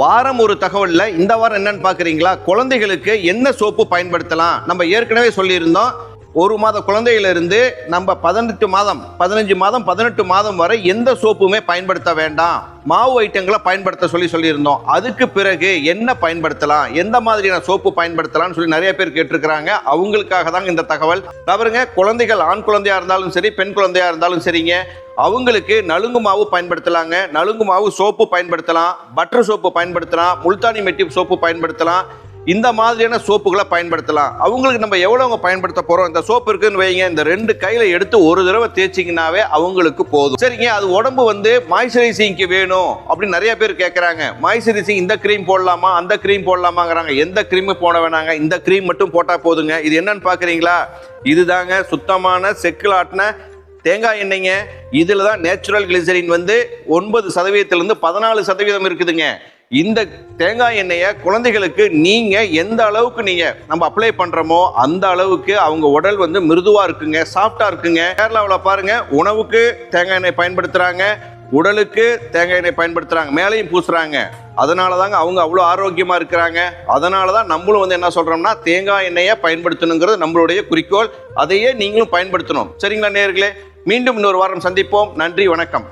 வாரம் ஒரு தகவலில் இந்த வாரம் என்னன்னு பார்க்குறீங்களா குழந்தைகளுக்கு என்ன சோப்பு பயன்படுத்தலாம்? நம்ம ஏற்கனவே சொல்லியிருந்தோம். ஒரு மாத குழந்தையிலிருந்து நம்ம பதினெட்டு மாதம் பதினஞ்சு மாதம் பதினெட்டு மாதம் வரை எந்த சோப்புமே பயன்படுத்த வேண்டாம். மாவு ஐட்டங்களை பயன்படுத்த சொல்லி சொல்லியிருந்தோம். அதுக்கு பிறகு என்ன பயன்படுத்தலாம்? எந்த மாதிரியான சோப்பு பயன்படுத்தலாம்னு சொல்லி நிறைய பேர் கேட்டிருக்கிறாங்க. அவங்களுக்காக தாங்க இந்த தகவல். தவறுங்க குழந்தைகள் ஆண் குழந்தையா இருந்தாலும் சரி பெண் குழந்தையா இருந்தாலும் சரிங்க. அவங்களுக்கு நலுங்கு மாவு பயன்படுத்தலாங்க. நலுங்கு மாவு சோப்பு பயன்படுத்தலாம். பட்டர் சோப்பு பயன்படுத்தலாம். முல்தானி மெட்டி சோப்பு பயன்படுத்தலாம். இந்த மாதிரியான சோப்புகளை பயன்படுத்தலாம். அவங்களுக்கு நம்ம எவ்வளவுங்க பயன்படுத்த போறோம்? இந்த சோப்பு இருக்குன்னு வைங்க. இந்த ரெண்டு கையில எடுத்து ஒரு தடவை தேய்ச்சிங்கனாவே அவங்களுக்கு போதும். சரிங்க அது உடம்பு வந்து மாய்ஸ்சரைசிங்க்கு வேணும் அப்படின்னு நிறைய பேர் கேட்கறாங்க மாய்ஸ்சரைசிங் இந்த க்ரீம் போடலாமா? அந்த க்ரீம் போடலாமாங்கிறாங்க. எந்த க்ரீமு போட வேணாங்க? இந்த க்ரீம் மட்டும் போட்டா போதுங்க. இது என்னன்னு பாக்குறீங்களா? இதுதாங்க சுத்தமான செக்கில் ஆட்டின தேங்காய் எண்ணெய்ங்க. இதில் தான் நேச்சுரல் கிளிசரின் வந்து ஒன்பது சதவீதத்திலிருந்து பதினாலு சதவீதம் இருக்குதுங்க. இந்த தேங்காய் எண்ணெயை குழந்தைகளுக்கு நீங்க எந்த அளவுக்கு நீங்க நம்ம அப்ளை பண்றோமோ அந்த அளவுக்கு அவங்க உடல் வந்து மிருதுவா இருக்குங்க சாஃப்டா இருக்குங்க. கேரளாவில் பாருங்க உணவுக்கு தேங்காய் எண்ணெய் பயன்படுத்துறாங்க உடலுக்கு தேங்காய் எண்ணெய் பயன்படுத்துறாங்க மேலையும் பூசுறாங்க. அதனால தாங்க அவங்க அவ்வளோ ஆரோக்கியமாக இருக்கிறாங்க. அதனால தான் நம்மளும் வந்து என்ன சொல்கிறோம்னா தேங்காய் எண்ணெயை பயன்படுத்தணுங்கிறது நம்மளுடைய குறிக்கோள். அதையே நீங்களும் பயன்படுத்தணும். சரிங்களா நேர்களே மீண்டும் இன்னொரு வாரம் சந்திப்போம். நன்றி வணக்கம்.